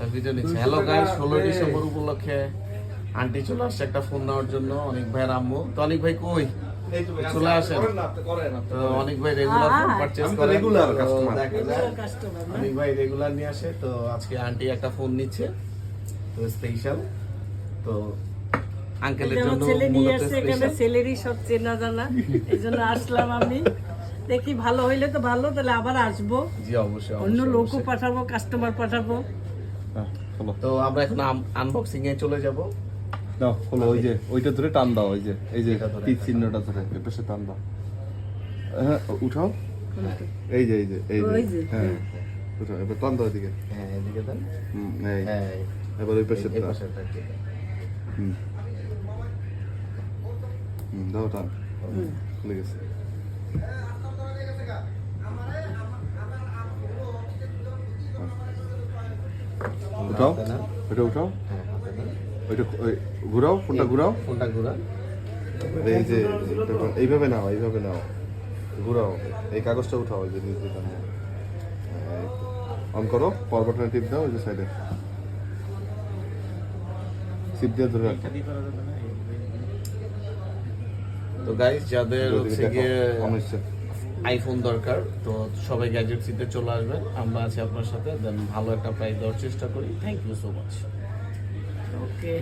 তার ভিডিও নিচ্ছে। Hello guys ষোলো ডিসেম্বর উপলক্ষে আন্টি চলে আসছে একটা ফোন নেওয়ার জন্য অনেক ভাইয়ের আম্মু। তো অনেক ভাই কই? চলে আসেন। তো অনেক ভাই রেগুলার ফোন পারচেজ করে। দেখা যায় অনেক ভাই রেগুলার নিয়ে আসে তো আজকে আন্টি একটা ফোন নিচ্ছে। তো স্পেশাল তো আঙ্কেলের জন্য ছেলে নিয়ে আসছে এখানে ছেলেরই সব চেনা জানা। এই জন্য আসলাম আমি। দেখি ভালো হইলে তো ভালো তাহলে আবার আসব। জি অবশ্যই অন্য লোকও পাঠাবো কাস্টমার পাঠাবো। তো আমরা এখন আনবক্সিং এ চলে যাব। দাও খোলো ওই যে ওইটা ধরে টান দাও ওই যে এই যে এটা ধরে তীর চিহ্নটা ধরে। এর পাশে টান দাও। হ্যাঁ উঠাও। এই যে এই যে এই যে হ্যাঁ উঠাও এবার টান দাও এদিকে। হ্যাঁ এদিকে দেন। হুম, এই। হ্যাঁ এবার ওই পাশে দেন। হুম। হুম দাও টান। খুলে গেছে। উঠাও উঠাও। হ্যাঁ নেন। ওইটা ওই ঘুরাও ফোনটা ঘুরাও। ফোনটা ঘুরান এই যে এইভাবে- নাও এইভাবে নাও। ঘুরাও। এই কাগজটা উঠাও এই যে নিচে অন করো পাওয়ার বাটনে টিপ দাও ওই যে সাইডে সিপ দিয়ে ধরে রাখো। তো গাইস যাদের হচ্ছে গিয়ে আইফোন দরকার, তো সবাই গ্যাজেট সিতে চলে আসবেন। আমরা আছি আপনার সাথে, দেন ভালো একটা প্রাইস দেওয়ার চেষ্টা করি। Thank you so much okay